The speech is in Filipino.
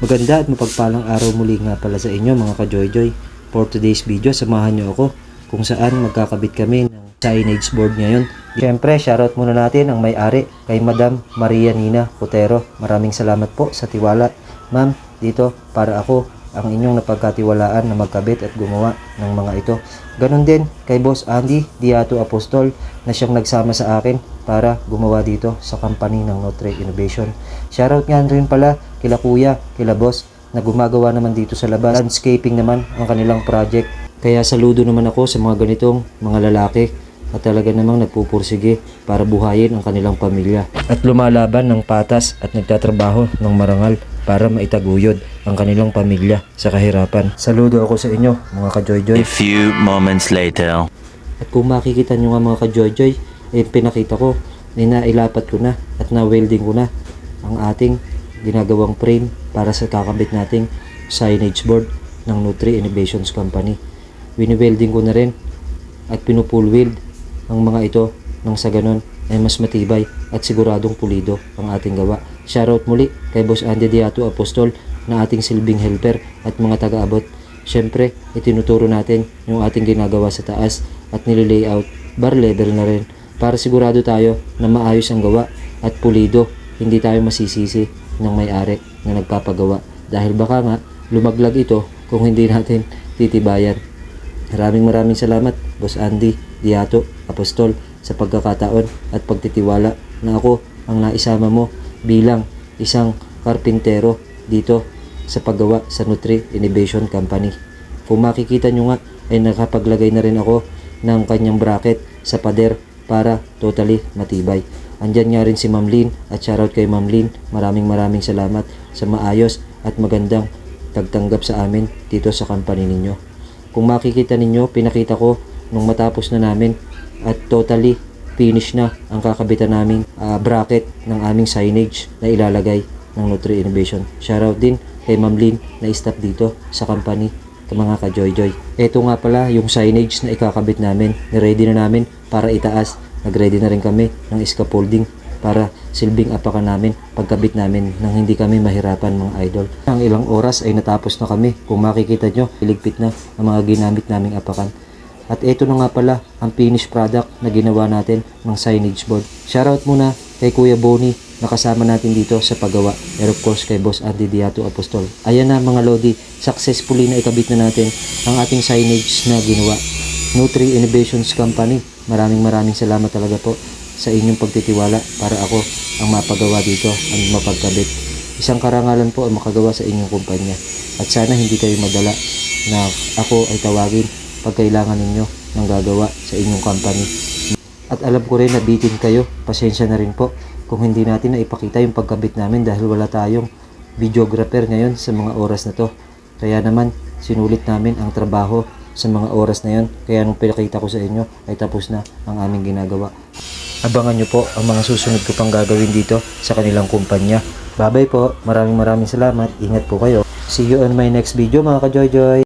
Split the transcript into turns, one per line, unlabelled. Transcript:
Maganda at mapagpalang araw muli nga pala sa inyo mga ka-Joy-Joy. For today's video, samahan niyo ako kung saan magkakabit kami ng signage board ngayon. Siyempre, shoutout muna natin ang may-ari kay Madam Maria Nina Cotero. Maraming salamat po sa tiwala. Ma'am, dito para ako ang inyong napagkatiwalaan na magkabit at gumawa ng mga ito. Ganon din kay Boss Andy Diato Apostol na siyang nagsama sa akin para gumawa dito sa company ng Notre Innovation. Shoutout nga rin pala kila Kuya, kila Boss na gumagawa naman dito sa labas. Landscaping naman ang kanilang project. Kaya saludo naman ako sa mga ganitong mga lalaki at talaga namang nagpupursige para buhayin ang kanilang pamilya. At lumalaban ng patas at nagtatrabaho ng marangal para maitaguyod ang kanilang pamilya sa kahirapan. Saludo ako sa inyo mga ka-Joy-Joy.
A few moments later.
At kung makikita nyo nga mga ka-Joy-Joy, eh, pinakita ko, eh, nailapat ko na at na-welding ko na ang ating ginagawang frame para sa kakabit nating signage board ng Nutri Innovations Company. Wini-welding ko na rin at pinupull weld ang mga ito nang sa ganon ay mas matibay at siguradong pulido ang ating gawa. Shoutout muli kay Boss Andy Diato Apostol na ating silbing helper at mga taga-abot. Siyempre, itinuturo natin yung ating ginagawa sa taas at nililayout bar level na rin para sigurado tayo na maayos ang gawa at pulido. Hindi tayo masisisi ng may-ari na nagpapagawa dahil baka nga lumaglag ito kung hindi natin titibayan. Maraming maraming salamat, Boss Andy, Diato, Apostol, sa pagkakataon at pagtitiwala na ako ang naisama mo bilang isang karpintero dito sa paggawa sa Nutri Innovation Company. Kung makikita nyo nga ay nakapaglagay na rin ako ng kanyang bracket sa pader para totally matibay. Andyan nga rin si Ma'am Lynn at shoutout kay Ma'am Lynn. Maraming maraming salamat sa maayos at magandang tagtanggap sa amin dito sa company ninyo. Kung makikita ninyo, pinakita ko nung matapos na namin at totally finish na ang kakabitan naming ah, bracket ng aming signage na ilalagay ng Nutri Innovation. Shoutout din kay Ma'am Lynn na staff dito sa company ng mga ka-Joy-Joy. Ito nga pala yung signage na ikakabit namin. Niready na namin para itaas. Nag-ready na rin kami ng scaffolding para silbing apakan namin pagkabit namin nang hindi kami mahirapan mga idol. Ang ilang oras ay natapos na kami. Kung makikita nyo, iligpit na ang mga ginamit naming apakan. At ito na nga pala ang finished product na ginawa natin ng signage board. Shoutout muna kay Kuya Boni na kasama natin dito sa paggawa. And of course kay Boss Andy Diato Apostol. Ayan na mga Lodi, successfully na ikabit na natin ang ating signage na ginawa. Nutri Innovations Company. Maraming maraming salamat talaga po sa inyong pagtitiwala para ako ang mapagawa dito ang mapagkabit. Isang karangalan po ang makagawa sa inyong kumpanya. At sana hindi kayo madala na ako ay tawagin pag kailangan ninyo ng gagawa sa inyong company. At alam ko rin na bitin kayo, pasensya na rin po kung hindi natin na ipakita yung pagkabit namin dahil wala tayong videographer ngayon sa mga oras na to. Kaya naman, sinulit namin ang trabaho sa mga oras na yon. Kaya nung pinakita ko sa inyo, ay tapos na ang aming ginagawa. Abangan nyo po ang mga susunod ko pang gagawin dito sa kanilang kumpanya. Bye-bye po. Maraming maraming salamat. Ingat po kayo. See you on my next video mga ka-Joy-Joy.